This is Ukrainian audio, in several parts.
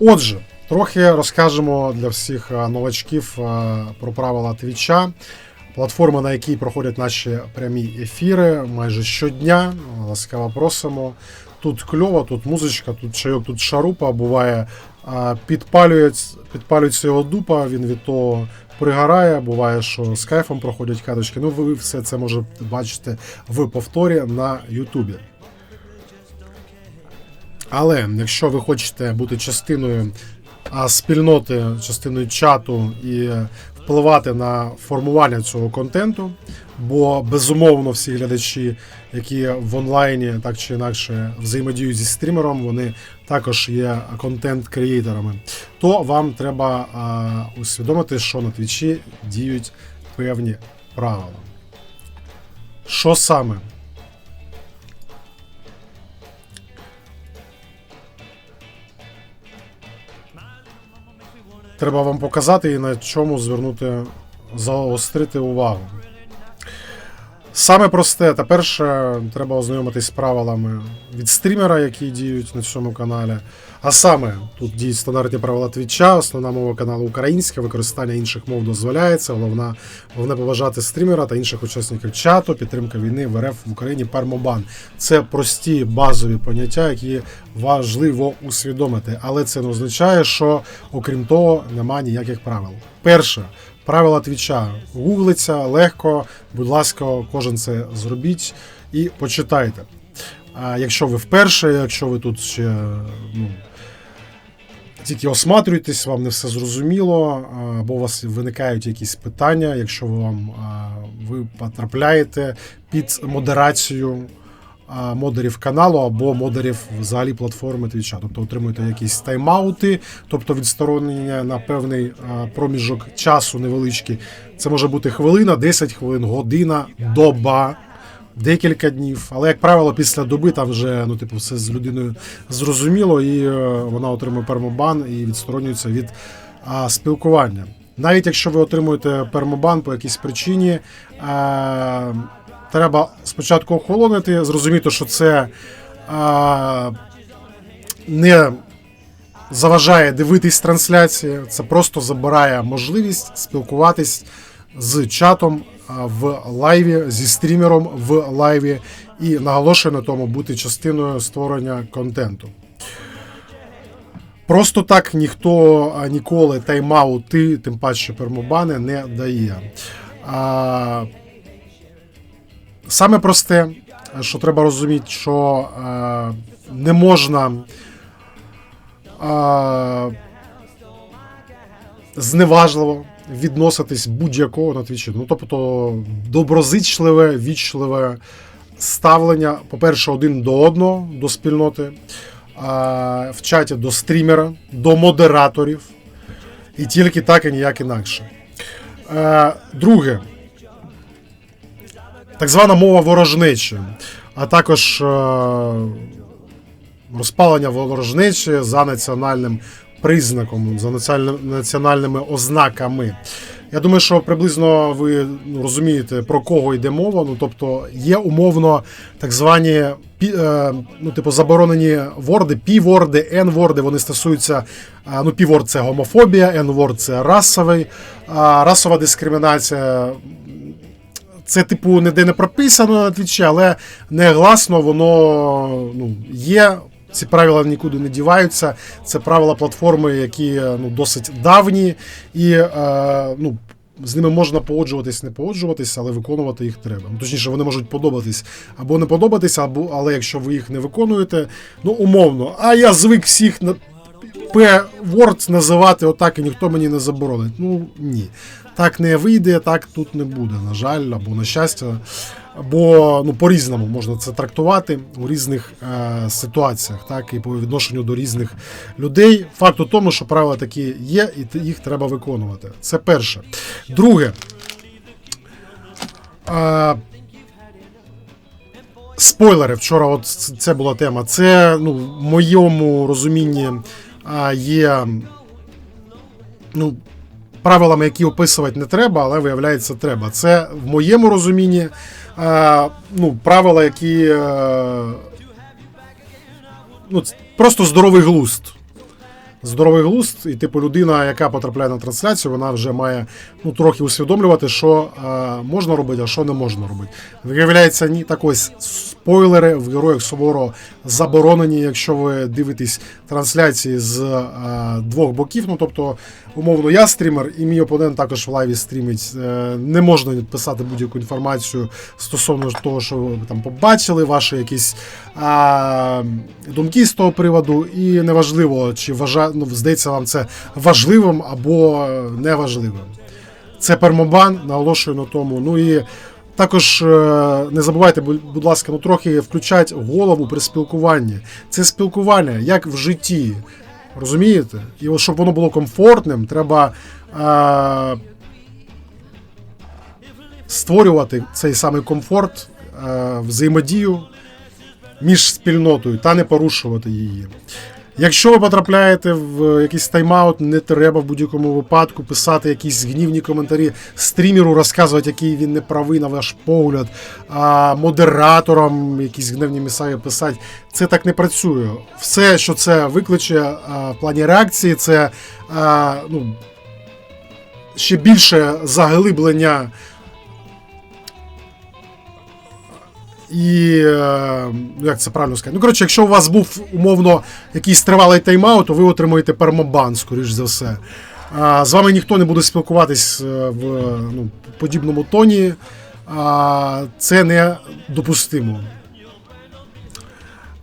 Отже, трохи розкажемо для всіх е, новачків е, про правила Твіча. Платформа, на якій проходять наші прямі ефіри майже щодня. Ласкаво просимо. Тут кльово, тут музичка, тут чайок, тут шарупа. Буває, е, підпалюють, підпалюється його дупа, він від того пригорає. Буває, що з кайфом проходять каточки. Ну, ви все це можете бачити в повторі на Ютубі. Але якщо ви хочете бути частиною спільноти, частиною чату і впливати на формування цього контенту, бо безумовно всі глядачі, які в онлайні так чи інакше взаємодіють зі стрімером, вони також є контент-креаторами, то вам треба а, усвідомити, що на твічі діють певні правила. Що саме? Треба вам показати і на чому звернути, заострити увагу. Саме просте та перше, треба ознайомитись з правилами від стрімера, які діють на цьому каналі. А саме тут діють стандартні правила твіча, основна мова каналу українська, використання інших мов дозволяється. Головна, головне поважати стрімера та інших учасників чату, підтримка війни в РФ в Україні, пермобан. Це прості базові поняття, які важливо усвідомити. Але це не означає, що окрім того немає ніяких правил. Перше. Правила твіча гуглиться легко, будь ласка, кожен це зробіть і почитайте. А якщо ви вперше, якщо ви тут ще ну, тільки осматрюєтесь, вам не все зрозуміло, або у вас виникають якісь питання, якщо ви вам ви потрапляєте під модерацію модерів каналу або модерів взагалі платформи Твіча. Тобто отримуєте якісь тайм-аути, тобто відсторонення на певний проміжок часу невеличкий. Це може бути хвилина, 10 хвилин, година, доба. Декілька днів, але як правило, після доби там вже ну, типу, все з людиною зрозуміло, і е, вона отримує пермобан і відсторонюється від а, спілкування. Навіть якщо ви отримуєте пермобан по якійсь причині, а, треба спочатку охолонити, зрозуміти, що це а, не заважає дивитись трансляції, це просто забирає можливість спілкуватись з чатом в лайві, зі стрімером в лайві, і наголошує на тому бути частиною створення контенту. Просто так ніхто ніколи тайм-аути, тим паче пермобани, не дає. А, Саме просте, що треба розуміти, що е, не можна е, зневажливо відноситись будь-якого на твічі. Ну, тобто доброзичливе, вічливе ставлення, по-перше, один до одного, до спільноти, е, в чаті до стрімера, до модераторів. І тільки так і ніяк інакше. Е, друге так звана мова ворожнечі, а також е, розпалення ворожнечі за національним признаком, за національними ознаками. Я думаю, що приблизно ви розумієте, про кого йде мова. Ну, тобто є умовно так звані е, ну, типу, заборонені ворди, пі-ворди, ен-ворди, вони стосуються. Е, ну, пі-ворд це гомофобія, ен-ворд це расовий, расова дискримінація це, типу, ніде не прописано на твічі, але негласно воно ну, є. Ці правила нікуди не діваються. Це правила платформи, які ну, досить давні, і е, ну, з ними можна погоджуватись, не погоджуватись, але виконувати їх треба. Ну, Точніше, вони можуть подобатись або не подобатись, або але якщо ви їх не виконуєте, ну умовно. А я звик всіх P-word називати отак, і ніхто мені не заборонить. Ну ні так не вийде, так тут не буде, на жаль, або на щастя. Бо ну, по-різному можна це трактувати у різних е, ситуаціях, так, і по відношенню до різних людей. Факт у тому, що правила такі є, і їх треба виконувати. Це перше. Друге. Е, Спойлери, вчора от це була тема. Це ну, в моєму розумінні є ну, правилами, які описувати не треба, але виявляється, треба. Це в моєму розумінні ну, правила, які е, ну, просто здоровий глузд. Здоровий глузд, і типу людина, яка потрапляє на трансляцію, вона вже має ну, трохи усвідомлювати, що е, можна робити, а що не можна робити. Виявляється, ні, так ось спойлери в героях Суворо заборонені, якщо ви дивитесь трансляції з е, двох боків. Ну тобто, умовно, я стрімер, і мій опонент також в лайві стрімить. Е, не можна писати будь-яку інформацію стосовно того, що ви там побачили, ваші якісь а, думки з того приводу, і неважливо, чи ну, здається вам це важливим або неважливим. Це пермобан, наголошую на тому. Ну і також е, не забувайте, будь ласка, ну трохи включать голову при спілкуванні. Це спілкування, як в житті. Розумієте? І от, щоб воно було комфортним, треба е, створювати цей самий комфорт, е, взаємодію між спільнотою та не порушувати її. Якщо ви потрапляєте в якийсь тайм-аут, не треба в будь-якому випадку писати якісь гнівні коментарі стрімеру, розказувати, який він не правий, на ваш погляд, а модераторам якісь гневні месаї писати. Це так не працює. Все, що це викличе а, в плані реакції, це а, ну, ще більше заглиблення. І е, як це правильно сказати? Ну, коротше, якщо у вас був умовно якийсь тривалий тайм-аут, то ви отримуєте пермобан, скоріш за все. А, З вами ніхто не буде спілкуватись е, в ну, подібному тоні. А, Це не допустимо.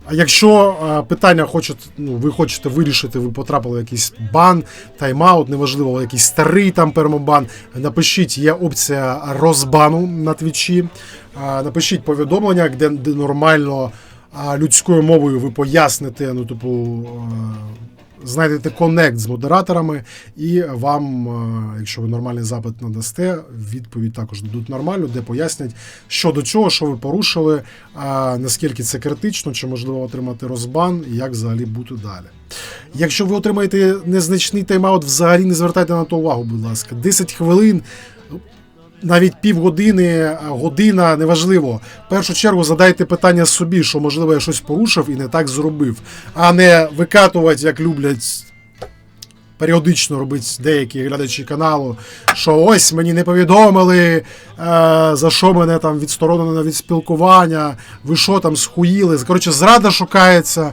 А якщо а, питання хочете, ну, ви хочете вирішити, ви потрапили в якийсь бан, тайм-аут, неважливо, якийсь старий там пермобан, напишіть, є опція розбану на твічі. А, напишіть повідомлення, де, де нормально а, людською мовою ви поясните, ну, типу, а, знайдете коннект з модераторами, і вам, якщо ви нормальний запит надасте, відповідь також дадуть нормально, де пояснять, що до чого, що ви порушили, а, наскільки це критично, чи можливо отримати розбан, і як взагалі бути далі. Якщо ви отримаєте незначний тайм-аут, взагалі не звертайте на то увагу, будь ласка. 10 хвилин навіть півгодини, година, неважливо. В першу чергу задайте питання собі, що можливо я щось порушив і не так зробив, а не викатувати, як люблять. Періодично робить деякі глядачі каналу, що ось мені не повідомили, е, за що мене там відсторонено від спілкування, ви що там схуїли. Коротше, зрада шукається,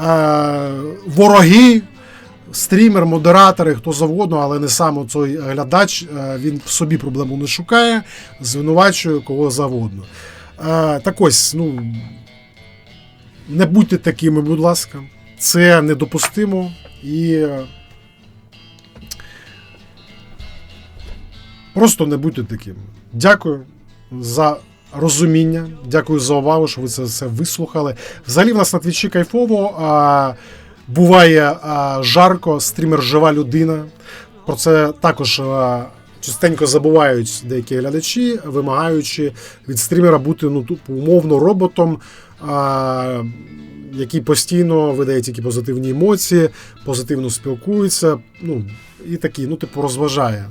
е, вороги стрімер, модератори, хто завгодно, але не сам цей глядач, е, він в собі проблему не шукає, звинувачує кого завгодно. Е, так ось, ну не будьте такими, будь ласка, це недопустимо і. е, Просто не будьте такими. Дякую за розуміння, дякую за увагу, що ви це все вислухали. Взагалі, в нас на твічі кайфово. А, Буває а, жарко, стрімер жива людина. Про це також а, частенько забувають деякі глядачі, вимагаючи від стрімера бути ну, тупо умовно роботом, а, який постійно видає тільки позитивні емоції, позитивно спілкується. Ну, і такий, ну, типу, розважає.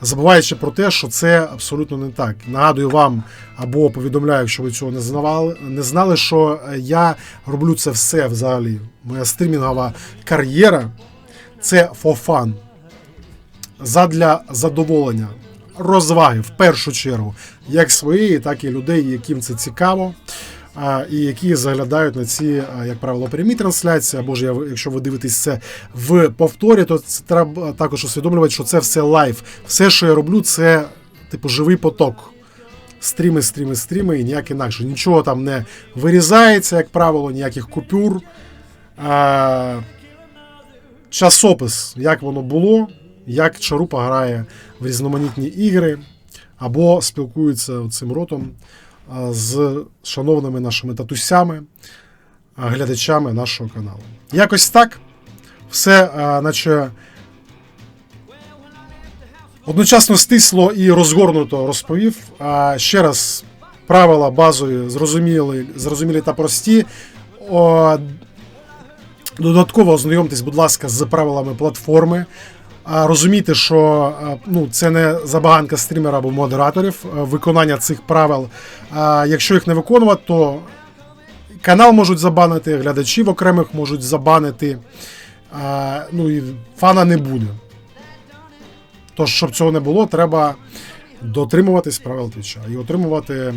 Забуваючи про те, що це абсолютно не так. Нагадую вам або повідомляю, якщо ви цього не знавали, не знали, що я роблю це все взагалі. Моя стрімінгова кар'єра це for fun. Задля задоволення, розваги в першу чергу, як своєї, так і людей, яким це цікаво. І які заглядають на ці, як правило, прямі трансляції, або ж я- якщо ви дивитесь це в повторі, то це треба також усвідомлювати, що це все лайв. Все, що я роблю, це типу живий поток. Стріми, стріми, стріми і ніяк інакше. Нічого там не вирізається, як правило, ніяких купюр. А, часопис, як воно було, як Чарупа грає в різноманітні ігри, або спілкується цим ротом з шановними нашими татусями, глядачами нашого каналу. Якось так. Все, наче одночасно стисло і розгорнуто розповів. А ще раз, правила базові, зрозумілі, зрозумілі та прості. Додатково ознайомтесь, будь ласка, з правилами платформи. А, Розумійте, що ну, це не забаганка стрімера або модераторів виконання цих правил. Якщо їх не виконувати, то канал можуть забанити, глядачів окремих можуть забанити. Ну і фана не буде. Тож, щоб цього не було, треба дотримуватись правил твіча і отримувати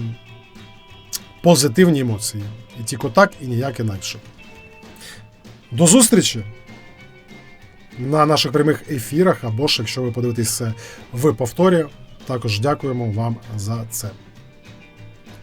позитивні емоції. І тільки так, і ніяк інакше. До зустрічі на наших прямих ефірах, або ж якщо ви подивитесь в повторі, також дякуємо вам за це.